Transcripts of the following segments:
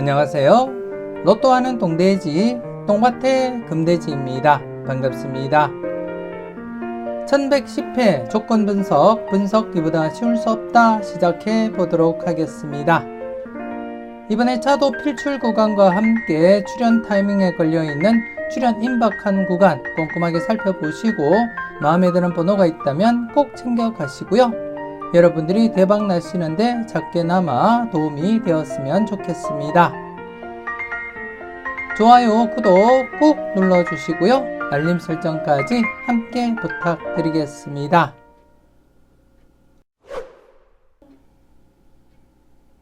안녕하세요. 로또하는 동돼지 똥밭의 금돼지입니다. 반갑습니다. 1110회 조건 분석, 분석기보다 쉬울 수 없다 시작해 보도록 하겠습니다. 이번에 차도 필출 구간과 함께 출연 타이밍에 걸려있는 출연 임박한 구간 꼼꼼하게 살펴보시고 마음에 드는 번호가 있다면 꼭 챙겨 가시고요. 여러분들이 대박 나시는데 작게나마 도움이 되었으면 좋겠습니다. 좋아요, 구독 꼭 눌러주시고요. 알림 설정까지 함께 부탁드리겠습니다.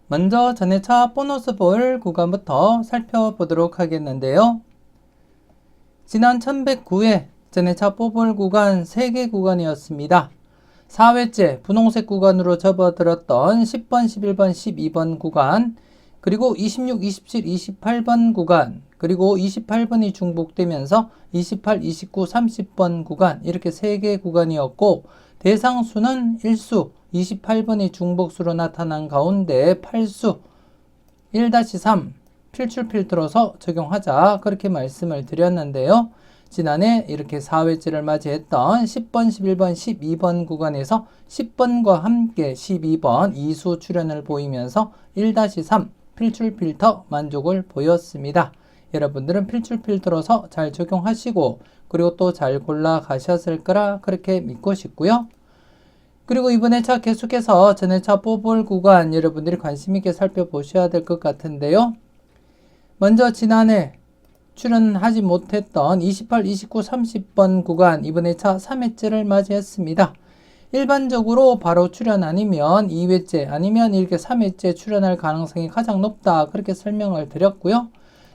먼저 전해차 보너스 볼 구간부터 살펴보도록 하겠는데요. 지난 1109회 전해차 뽑을 구간 3개 구간이었습니다. 4회째 분홍색 구간으로 접어들었던 10번, 11번, 12번 구간, 그리고 26, 27, 28번 구간, 그리고 28번이 중복되면서 28, 29, 30번 구간, 이렇게 3개 구간이었고, 대상수는 1수, 28번이 중복수로 나타난 가운데 8수, 1-3, 필출 필터로서 적용하자. 그렇게 말씀을 드렸는데요. 지난해 이렇게 4회째를 맞이했던 10번, 11번, 12번 구간에서 10번과 함께 12번 이수 출현을 보이면서 1-3 필출 필터 만족을 보였습니다. 여러분들은 필출 필터로서 잘 적용하시고 그리고 또 잘 골라 가셨을 거라 그렇게 믿고 싶고요. 그리고 이번에 차 계속해서 전에 차 뽑을 구간 여러분들이 관심 있게 살펴보셔야 될 것 같은데요. 먼저 지난해 출연하지 못했던 28, 29, 30번 구간 이번에 차 3회째를 맞이했습니다. 일반적으로 바로 출연 아니면 2회째 아니면 이렇게 3회째 출연할 가능성이 가장 높다 그렇게 설명을 드렸고요.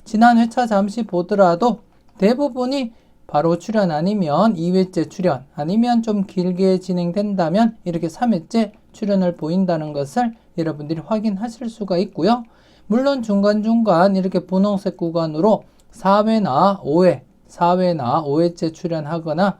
지난 회차 잠시 보더라도 대부분이 바로 출연 아니면 2회째 출연 아니면 좀 길게 진행된다면 이렇게 3회째 출연을 보인다는 것을 여러분들이 확인하실 수가 있고요. 물론 중간중간 이렇게 분홍색 구간으로 4회나 5회, 4회나 5회째 출연하거나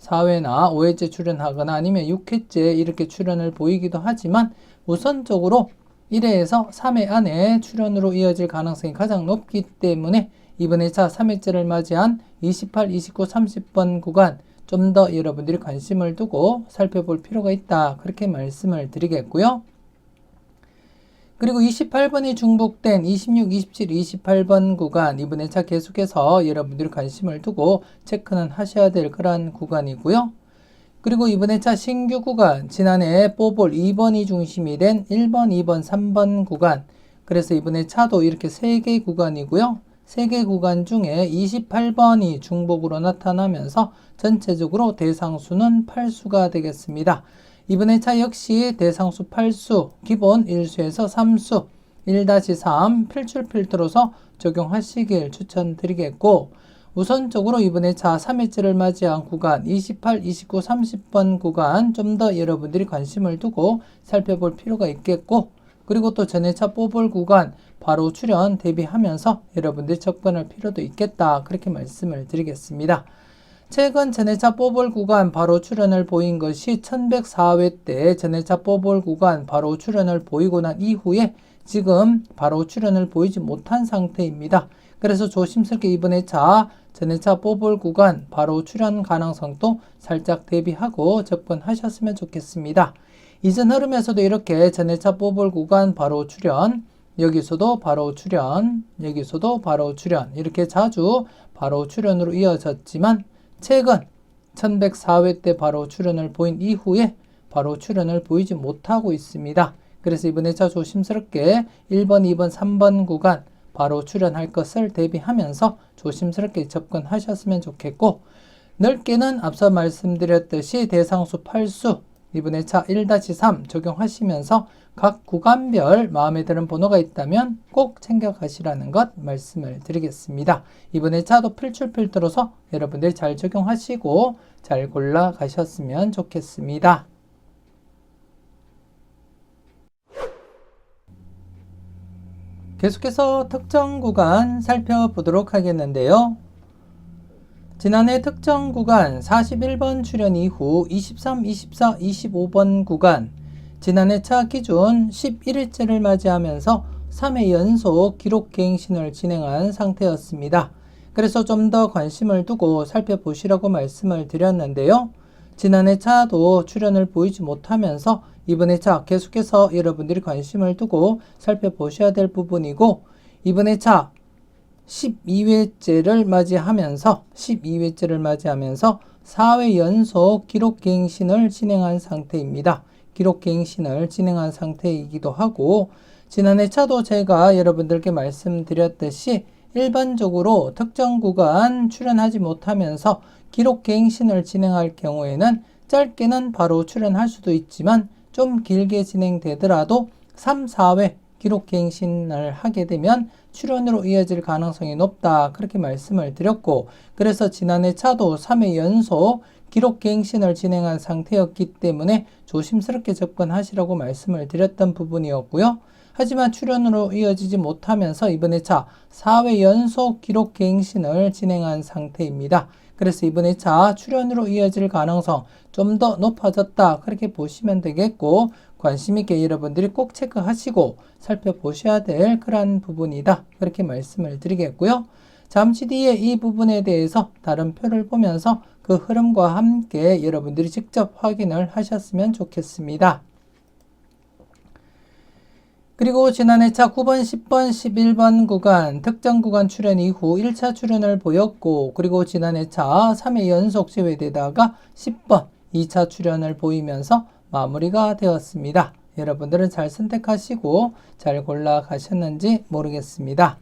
4회나 5회째 출연하거나 아니면 6회째 이렇게 출연을 보이기도 하지만 우선적으로 1회에서 3회 안에 출연으로 이어질 가능성이 가장 높기 때문에 이번에 차 3회째를 맞이한 28, 29, 30번 구간 좀 더 여러분들이 관심을 두고 살펴볼 필요가 있다. 그렇게 말씀을 드리겠고요. 그리고 28번이 중복된 26, 27, 28번 구간 이번에 차 계속해서 여러분들이 관심을 두고 체크는 하셔야 될 그런 구간이고요. 그리고 이번에 차 신규 구간 지난해 뽑을 2번이 중심이 된 1번, 2번, 3번 구간 그래서 이번에 차도 이렇게 3개 구간이고요. 3개 구간 중에 28번이 중복으로 나타나면서 전체적으로 대상수는 8수가 되겠습니다. 이번에 차 역시 대상수 8수, 기본 1수에서 3수, 1-3 필출 필터로서 적용하시길 추천드리겠고 우선적으로 이번에 차 3회째를 맞이한 구간 28, 29, 30번 구간 좀 더 여러분들이 관심을 두고 살펴볼 필요가 있겠고 그리고 또 전회차 뽑을 구간 바로 출연 대비하면서 여러분들이 접근할 필요도 있겠다 그렇게 말씀을 드리겠습니다. 최근 전해차 뽑을 구간 바로 출연을 보인 것이 1104회 때 전해차 뽑을 구간 바로 출연을 보이고 난 이후에 지금 바로 출연을 보이지 못한 상태입니다. 그래서 조심스럽게 이번에 차 전해차 뽑을 구간 바로 출연 가능성도 살짝 대비하고 접근하셨으면 좋겠습니다. 이전 흐름에서도 이렇게 전해차 뽑을 구간 바로 출연 여기서도 바로 출연 여기서도 바로 출연 이렇게 자주 바로 출연으로 이어졌지만 최근 1104회 때 바로 출연을 보인 이후에 바로 출연을 보이지 못하고 있습니다. 그래서 이번에 저 조심스럽게 1번, 2번, 3번 구간 바로 출연할 것을 대비하면서 조심스럽게 접근하셨으면 좋겠고 넓게는 앞서 말씀드렸듯이 대상수 8수 이번에 차1-3 적용하시면서 각 구간별 마음에 드는 번호가 있다면 꼭 챙겨 가시라는 것 말씀을 드리겠습니다. 이번에 차도 필출 필터로서 여러분들 잘 적용하시고 잘 골라 가셨으면 좋겠습니다. 계속해서 특정 구간 살펴보도록 하겠는데요. 지난해 특정 구간 41번 출연 이후 23, 24, 25번 구간 지난해 차 기준 11회째를 맞이하면서 3회 연속 기록 갱신을 진행한 상태였습니다. 그래서 좀 더 관심을 두고 살펴보시라고 말씀을 드렸는데요. 지난해 차도 출연을 보이지 못하면서 이번에 차 계속해서 여러분들이 관심을 두고 살펴보셔야 될 부분이고 이번에 차 12회째를 맞이하면서 12회째를 맞이하면서 4회 연속 기록 갱신을 진행한 상태입니다. 기록 갱신을 진행한 상태이기도 하고 지난해 차도 제가 여러분들께 말씀드렸듯이 일반적으로 특정 구간 출연하지 못하면서 기록 갱신을 진행할 경우에는 짧게는 바로 출연할 수도 있지만 좀 길게 진행되더라도 3, 4회 기록 갱신을 하게 되면 출연으로 이어질 가능성이 높다. 그렇게 말씀을 드렸고, 그래서 지난해 차도 3회 연속 기록 갱신을 진행한 상태였기 때문에 조심스럽게 접근하시라고 말씀을 드렸던 부분이었고요. 하지만 출연으로 이어지지 못하면서 이번에 차 4회 연속 기록 갱신을 진행한 상태입니다. 그래서 이번에 차 출연으로 이어질 가능성 좀 더 높아졌다. 그렇게 보시면 되겠고, 관심 있게 여러분들이 꼭 체크하시고 살펴보셔야 될 그러한 부분이다. 그렇게 말씀을 드리겠고요. 잠시 뒤에 이 부분에 대해서 다른 표를 보면서 그 흐름과 함께 여러분들이 직접 확인을 하셨으면 좋겠습니다. 그리고 지난해 차 9번, 10번, 11번 구간 특정 구간 출연 이후 1차 출연을 보였고 그리고 지난해 차 3회 연속 제외되다가 10번 2차 출연을 보이면서 마무리가 되었습니다. 여러분들은 잘 선택하시고 잘 골라 가셨는지 모르겠습니다.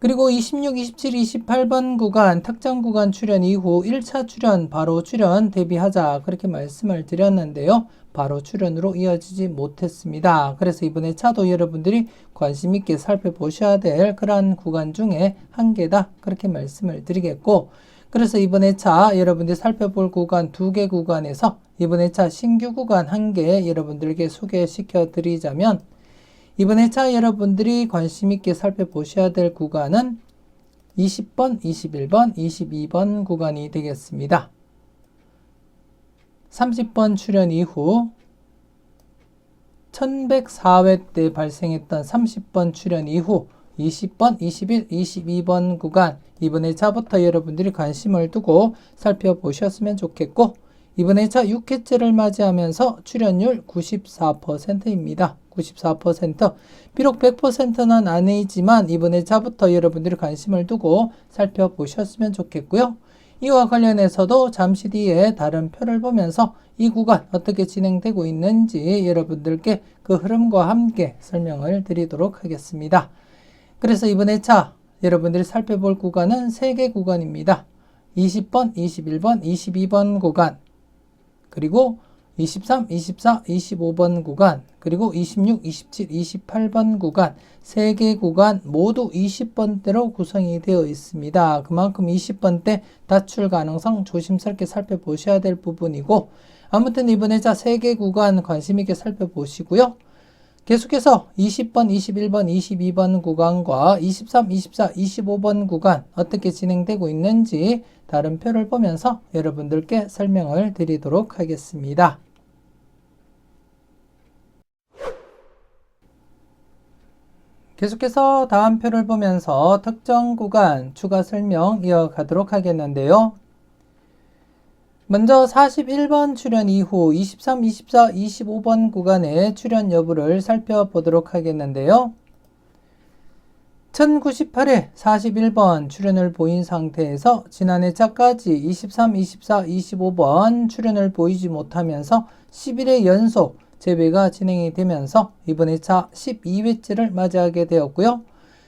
그리고 26, 27, 28번 구간 특정 구간 출연 이후 1차 출연 바로 출연 대비하자 그렇게 말씀을 드렸는데요. 바로 출연으로 이어지지 못했습니다. 그래서 이번에 차도 여러분들이 관심 있게 살펴보셔야 될 그러한 구간 중에 한 개다 그렇게 말씀을 드리겠고 그래서 이번에 차 여러분들이 살펴볼 구간 두 개 구간에서 이번에 차 신규 구간 한 개 여러분들께 소개시켜 드리자면 이번에 차 여러분들이 관심 있게 살펴보셔야 될 구간은 20번, 21번, 22번 구간이 되겠습니다. 30번 출연 이후 1104회 때 발생했던 30번 출연 이후 20번, 21, 22번 구간 이번에 차부터 여러분들이 관심을 두고 살펴보셨으면 좋겠고 이번에 차 6회째를 맞이하면서 출연율 94%입니다. 94% 비록 100%는 아니지만 이번에 차부터 여러분들이 관심을 두고 살펴보셨으면 좋겠고요. 이와 관련해서도 잠시 뒤에 다른 표를 보면서 이 구간 어떻게 진행되고 있는지 여러분들께 그 흐름과 함께 설명을 드리도록 하겠습니다. 그래서 이번에 차 여러분들이 살펴볼 구간은 3개 구간입니다. 20번, 21번, 22번 구간 그리고 23, 24, 25번 구간, 그리고 26, 27, 28번 구간, 3개 구간 모두 20번대로 구성이 되어 있습니다. 그만큼 20번대 다출 가능성 조심스럽게 살펴보셔야 될 부분이고, 아무튼 이번에 자 3개 구간 관심있게 살펴보시고요. 계속해서 20번, 21번, 22번 구간과 23, 24, 25번 구간 어떻게 진행되고 있는지 다른 표를 보면서 여러분들께 설명을 드리도록 하겠습니다. 계속해서 다음 표를 보면서 특정 구간 추가 설명 이어가도록 하겠는데요. 먼저 41번 출연 이후 23, 24, 25번 구간의 출연 여부를 살펴보도록 하겠는데요. 1098회 41번 출연을 보인 상태에서 지난해 차까지 23, 24, 25번 출연을 보이지 못하면서 11회 연속 재배가 진행이 되면서 이번에 차 12회째를 맞이하게 되었고요.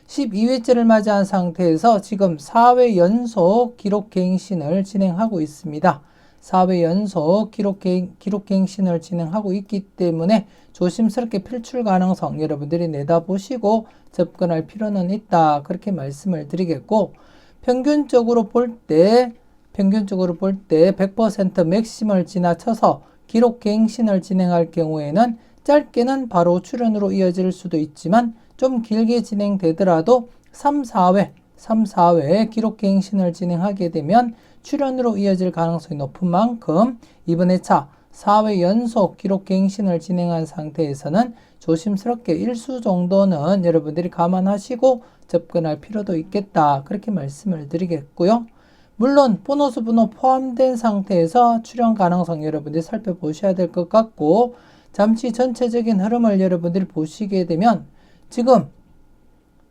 12회째를 맞이한 상태에서 지금 4회 연속 기록 갱신을 진행하고 있습니다. 4회 연속 기록, 갱, 기록 갱신을 진행하고 있기 때문에 조심스럽게 필출 가능성 여러분들이 내다보시고 접근할 필요는 있다. 그렇게 말씀을 드리겠고 평균적으로 볼 때 평균적으로 볼 때 100% 맥심을 지나쳐서 기록 갱신을 진행할 경우에는 짧게는 바로 출연으로 이어질 수도 있지만 좀 길게 진행되더라도 3, 4회, 3, 4회 기록 갱신을 진행하게 되면 출연으로 이어질 가능성이 높은 만큼 이번에 차 4회 연속 기록 갱신을 진행한 상태에서는 조심스럽게 일수 정도는 여러분들이 감안하시고 접근할 필요도 있겠다. 그렇게 말씀을 드리겠고요. 물론 보너스 번호 포함된 상태에서 출연 가능성 여러분들이 살펴보셔야 될 것 같고 잠시 전체적인 흐름을 여러분들이 보시게 되면 지금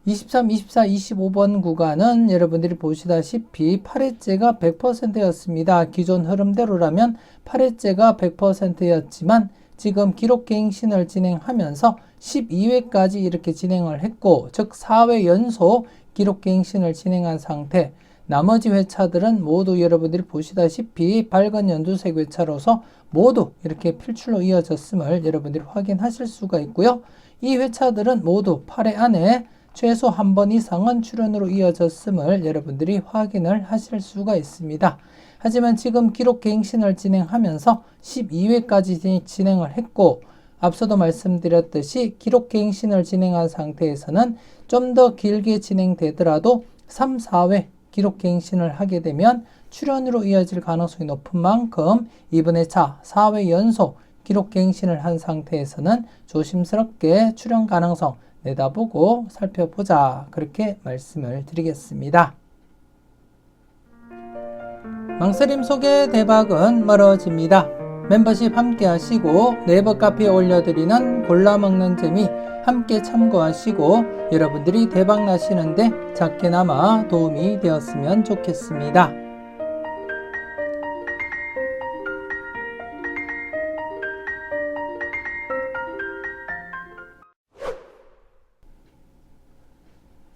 23, 24, 25번 구간은 여러분들이 보시다시피 8회째가 100%였습니다. 기존 흐름대로라면 8회째가 100%였지만 지금 기록 갱신을 진행하면서 12회까지 이렇게 진행을 했고 즉 4회 연속 기록 갱신을 진행한 상태 나머지 회차들은 모두 여러분들이 보시다시피 밝은 연두색 회차로서 모두 이렇게 필출로 이어졌음을 여러분들이 확인하실 수가 있고요. 이 회차들은 모두 8회 안에 최소 한 번 이상은 출연으로 이어졌음을 여러분들이 확인을 하실 수가 있습니다. 하지만 지금 기록 갱신을 진행하면서 12회까지 진행을 했고 앞서도 말씀드렸듯이 기록 갱신을 진행한 상태에서는 좀 더 길게 진행되더라도 3, 4회 기록 갱신을 하게 되면 출연으로 이어질 가능성이 높은 만큼 이번에 차 4회 연속 기록 갱신을 한 상태에서는 조심스럽게 출연 가능성 내다보고 살펴보자. 그렇게 말씀을 드리겠습니다. 망설임 속의 대박은 멀어집니다. 멤버십 함께 하시고 네이버 카페에 올려드리는 골라 먹는 재미 함께 참고하시고 여러분들이 대박 나시는데 작게나마 도움이 되었으면 좋겠습니다.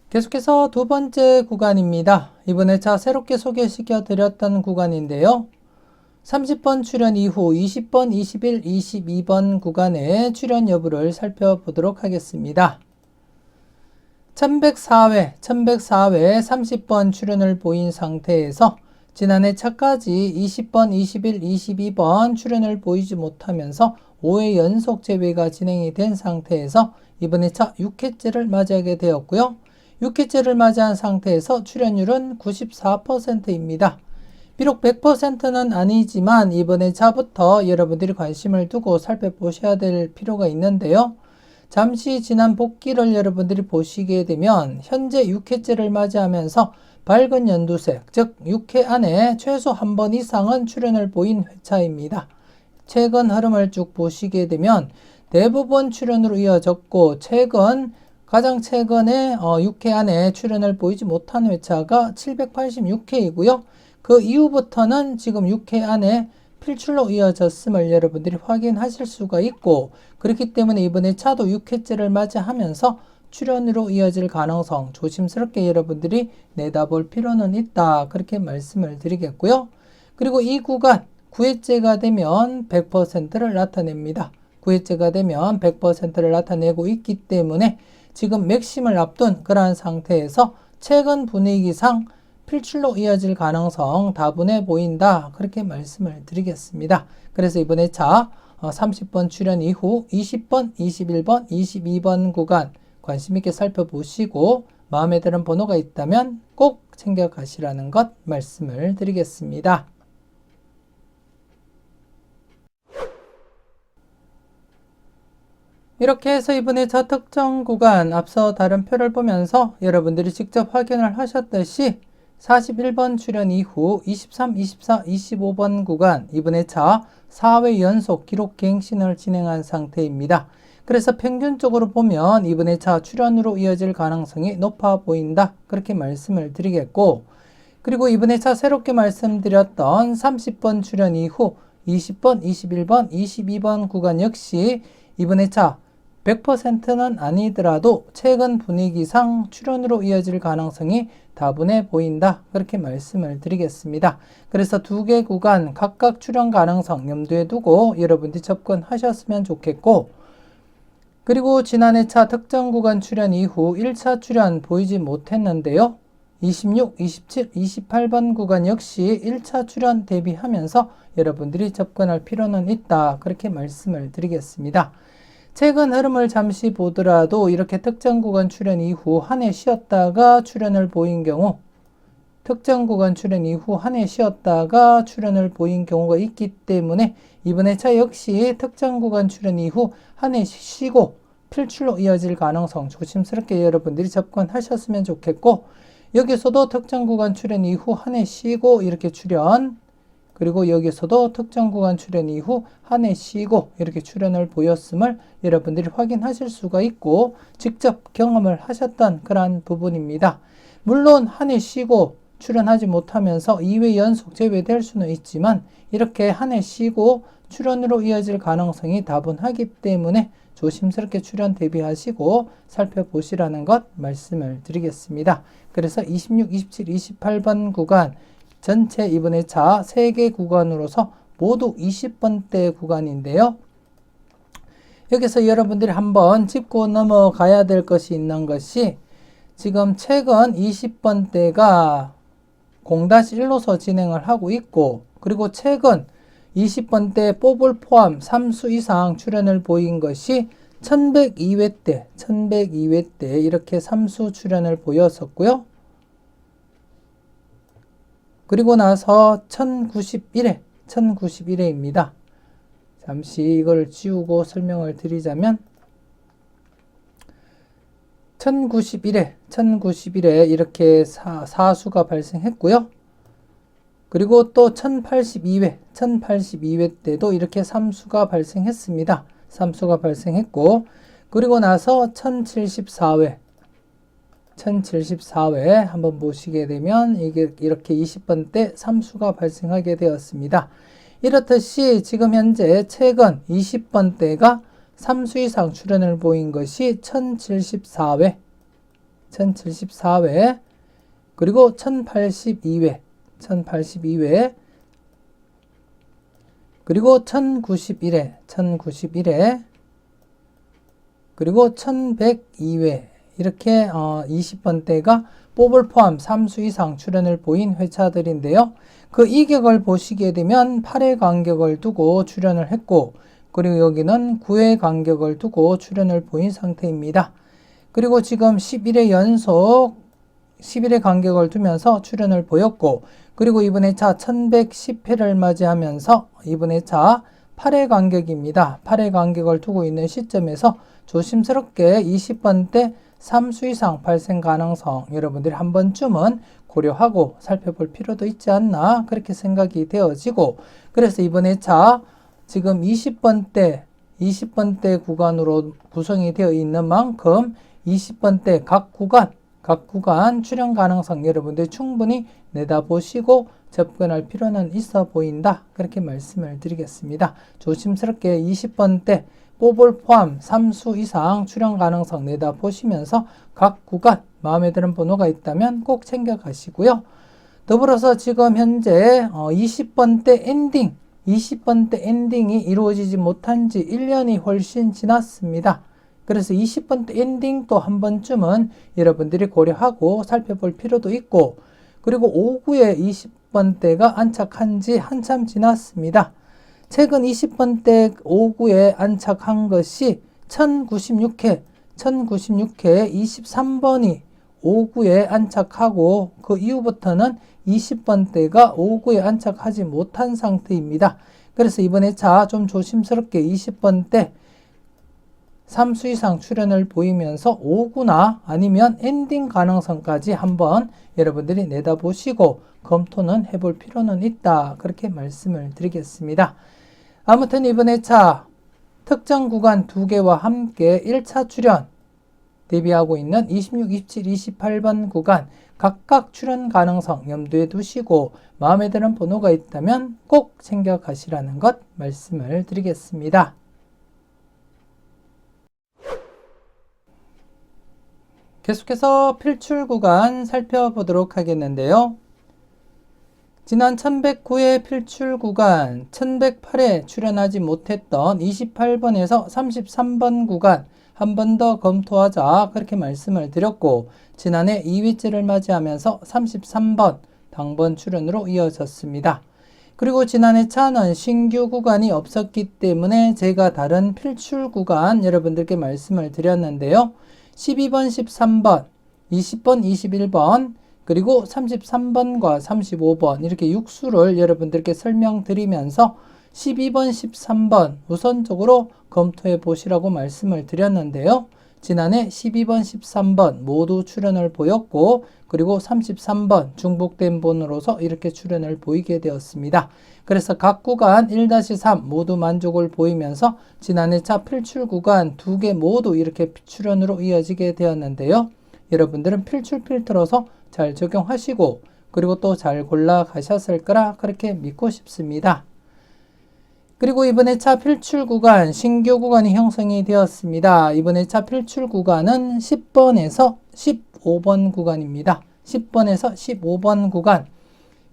계속해서 두 번째 구간입니다. 이번에 자 새롭게 소개시켜 드렸던 구간인데요. 30번 출연 이후 20번, 21, 22번 구간의 출연 여부를 살펴보도록 하겠습니다. 1104회, 1104회 30번 출연을 보인 상태에서 지난해 차까지 20번, 21, 22번 출연을 보이지 못하면서 5회 연속 재배가 진행이 된 상태에서 이번에 차 6회째를 맞이하게 되었고요. 6회째를 맞이한 상태에서 출연율은 94%입니다. 비록 100%는 아니지만 이번에 차부터 여러분들이 관심을 두고 살펴보셔야 될 필요가 있는데요. 잠시 지난 복귀를 여러분들이 보시게 되면 현재 6회째를 맞이하면서 밝은 연두색, 즉 6회 안에 최소 한 번 이상은 출연을 보인 회차입니다. 최근 흐름을 쭉 보시게 되면 대부분 출연으로 이어졌고 최근 가장 최근에 6회 어, 안에 출연을 보이지 못한 회차가 786회이고요. 그 이후부터는 지금 6회 안에 필출로 이어졌음을 여러분들이 확인하실 수가 있고 그렇기 때문에 이번에 차도 6회째를 맞이하면서 출연으로 이어질 가능성 조심스럽게 여러분들이 내다볼 필요는 있다. 그렇게 말씀을 드리겠고요. 그리고 이 구간 9회째가 되면 100%를 나타냅니다. 9회째가 되면 100%를 나타내고 있기 때문에 지금 맥심을 앞둔 그러한 상태에서 최근 분위기상 필출로 이어질 가능성 다분해 보인다. 그렇게 말씀을 드리겠습니다. 그래서 이번에 차 30번 어, 출연 이후 20번, 21번, 22번 구간 관심 있게 살펴보시고 마음에 드는 번호가 있다면 꼭 챙겨 가시라는 것 말씀을 드리겠습니다. 이렇게 해서 이번에 저 특정 구간 앞서 다른 표를 보면서 여러분들이 직접 확인을 하셨듯이 41번 출연 이후 23, 24, 25번 구간 이번에 차 4회 연속 기록 갱신을 진행한 상태입니다. 그래서 평균적으로 보면 이번에 차 출연으로 이어질 가능성이 높아 보인다. 그렇게 말씀을 드리겠고 그리고 이번에 차 새롭게 말씀드렸던 30번 출연 이후 20번, 21번, 22번 구간 역시 이번에 차 100%는 아니더라도 최근 분위기상 출연으로 이어질 가능성이 다분해 보인다. 그렇게 말씀을 드리겠습니다. 그래서 두 개 구간 각각 출연 가능성 염두에 두고 여러분들이 접근하셨으면 좋겠고 그리고 지난 해 차 특정 구간 출연 이후 1차 출연 보이지 못했는데요. 26, 27, 28번 구간 역시 1차 출연 대비하면서 여러분들이 접근할 필요는 있다. 그렇게 말씀을 드리겠습니다. 최근 흐름을 잠시 보더라도 이렇게 특정 구간 출현 이후 한 해 쉬었다가 출현을 보인 경우 특정 구간 출연 이후 한 해 쉬었다가 출연을 보인 경우가 있기 때문에 이번 회차 역시 특정 구간 출연 이후 한 해 쉬고 필출로 이어질 가능성 조심스럽게 여러분들이 접근하셨으면 좋겠고 여기서도 특정 구간 출연 이후 한 해 쉬고 이렇게 출연 그리고 여기서도 특정 구간 출연 이후 한 해 쉬고 이렇게 출연을 보였음을 여러분들이 확인하실 수가 있고 직접 경험을 하셨던 그러한 부분입니다. 물론 한 해 쉬고 출연하지 못하면서 2회 연속 제외될 수는 있지만 이렇게 한 해 쉬고 출연으로 이어질 가능성이 다분하기 때문에 조심스럽게 출연 대비하시고 살펴보시라는 것 말씀을 드리겠습니다. 그래서 26, 27, 28번 구간 전체 이번에 차 3개 구간으로서 모두 20번대 구간인데요. 여기서 여러분들이 한번 짚고 넘어가야 될 것이 있는 것이 지금 최근 20번대가 0-1로서 진행을 하고 있고 그리고 최근 20번대 뽑을 포함 3수 이상 출연을 보인 것이 1102회 때, 1102회 때 이렇게 3수 출연을 보였었고요. 그리고 나서 1091회, 1091회입니다. 잠시 이걸 지우고 설명을 드리자면 1091회, 1091회 이렇게 사, 사수가 발생했고요. 그리고 또 1082회, 1082회 때도 이렇게 3수가 발생했습니다. 3수가 발생했고, 그리고 나서 1074회, 1074회 한번 보시게 되면 이게 이렇게 20번 때 3수가 발생하게 되었습니다. 이렇듯이 지금 현재 최근 20번 때가 3수 이상 출현을 보인 것이 1074회, 1074회, 그리고 1082회, 1082회, 그리고 1091회, 1091회, 그리고 1102회, 이렇게 어, 20번대가 뽑을 포함 3수 이상 출연을 보인 회차들인데요. 그 이격을 보시게 되면 8회 간격을 두고 출연을 했고 그리고 여기는 9회 간격을 두고 출연을 보인 상태입니다. 그리고 지금 11회 연속 11회 간격을 두면서 출연을 보였고 그리고 이번 차 1110회를 맞이하면서 이번 차 8회 간격입니다. 8회 간격을 두고 있는 시점에서 조심스럽게 20번대 3수 이상 발생 가능성 여러분들이 한 번쯤은 고려하고 살펴볼 필요도 있지 않나 그렇게 생각이 되어지고 그래서 이번 회차 지금 20번대 20번대 구간으로 구성이 되어 있는 만큼 20번대 각 구간 각 구간 출현 가능성 여러분들 충분히 내다보시고 접근할 필요는 있어 보인다 그렇게 말씀을 드리겠습니다. 조심스럽게 20번대 뽑을 포함 3수 이상 출연 가능성 내다 보시면서 각 구간 마음에 드는 번호가 있다면 꼭 챙겨 가시고요. 더불어서 지금 현재 20번대 어, 엔딩, 20번대 엔딩이 이루어지지 못한 지 1년이 훨씬 지났습니다. 그래서 20번대 엔딩도 한 번쯤은 여러분들이 고려하고 살펴볼 필요도 있고, 그리고 5구에 20번대가 안착한 지 한참 지났습니다. 최근 20번대 5구에 안착한 것이 1096회, 1096회 23번이 5구에 안착하고 그 이후부터는 20번대가 5구에 안착하지 못한 상태입니다. 그래서 이번에 차 좀 조심스럽게 20번대 3수 이상 출연을 보이면서 5구나 아니면 엔딩 가능성까지 한번 여러분들이 내다보시고 검토는 해볼 필요는 있다. 그렇게 말씀을 드리겠습니다. 아무튼 이번 회차 특정 구간 두 개와 함께 1차 출연 대비하고 있는 26, 27, 28번 구간 각각 출연 가능성 염두에 두시고 마음에 드는 번호가 있다면 꼭 챙겨 가시라는 것 말씀을 드리겠습니다. 계속해서 필출 구간 살펴보도록 하겠는데요. 지난 1109회 필출 구간 1108회 출연하지 못했던 28번에서 33번 구간 한 번 더 검토하자 그렇게 말씀을 드렸고 지난해 2위째를 맞이하면서 33번 당번 출연으로 이어졌습니다. 그리고 지난해 차는 신규 구간이 없었기 때문에 제가 다른 필출 구간 여러분들께 말씀을 드렸는데요. 12번, 13번, 20번, 21번 그리고 33번과 35번 이렇게 육수를 여러분들께 설명드리면서 12번, 13번 우선적으로 검토해 보시라고 말씀을 드렸는데요. 지난해 12번, 13번 모두 출연을 보였고 그리고 33번 중복된 번호로서 이렇게 출연을 보이게 되었습니다. 그래서 각 구간 1-3 모두 만족을 보이면서 지난해 차 필출 구간 두 개 모두 이렇게 출연으로 이어지게 되었는데요. 여러분들은 필출 필터로서 잘 적용하시고 그리고 또 잘 골라 가셨을 거라 그렇게 믿고 싶습니다. 그리고 이번 에 차 필출 구간 신규 구간이 형성이 되었습니다. 이번 에 차 필출 구간은 10번에서 15번 구간입니다. 10번에서 15번 구간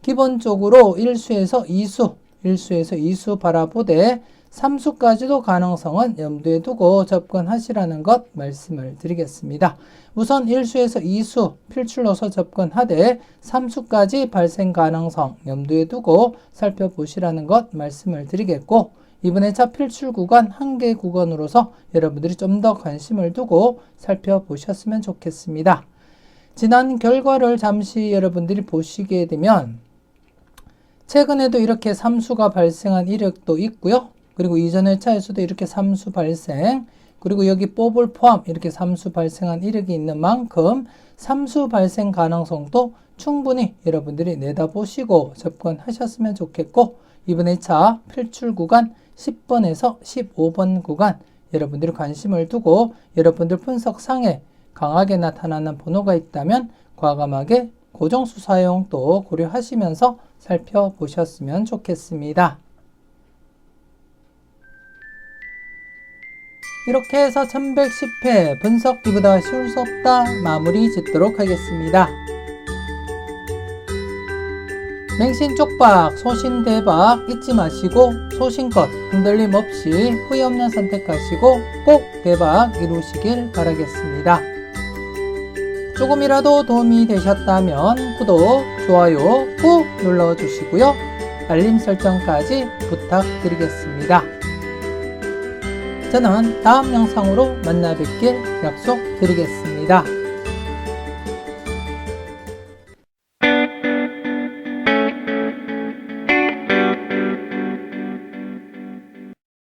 기본적으로 1수에서 2수, 1수에서 2수 바라보되 3수까지도 가능성은 염두에 두고 접근하시라는 것 말씀을 드리겠습니다. 우선 1수에서 2수 필출로서 접근하되 3수까지 발생 가능성 염두에 두고 살펴보시라는 것 말씀을 드리겠고 이번에 차 필출 구간 한 개 구간으로서 여러분들이 좀 더 관심을 두고 살펴보셨으면 좋겠습니다. 지난 결과를 잠시 여러분들이 보시게 되면 최근에도 이렇게 삼수가 발생한 이력도 있고요. 그리고 이전의 차에서도 이렇게 삼수 발생, 그리고 여기 뽑을 포함 이렇게 삼수 발생한 이력이 있는 만큼 삼수 발생 가능성도 충분히 여러분들이 내다보시고 접근하셨으면 좋겠고 이번에 차 필출 구간 10번에서 15번 구간 여러분들이 관심을 두고 여러분들 분석상에 강하게 나타나는 번호가 있다면 과감하게 고정수 사용 도 고려하시면서 살펴보셨으면 좋겠습니다. 이렇게 해서 1110회 분석기보다 쉬울 수 없다 마무리 짓도록 하겠습니다. 맹신 쪽박, 소신 대박 잊지 마시고 소신껏 흔들림 없이 후회 없는 선택하시고 꼭 대박 이루시길 바라겠습니다. 조금이라도 도움이 되셨다면 구독, 좋아요 꾹 눌러주시고요. 알림 설정까지 부탁드리겠습니다. 저는 다음 영상으로 만나 뵙길 약속드리겠습니다.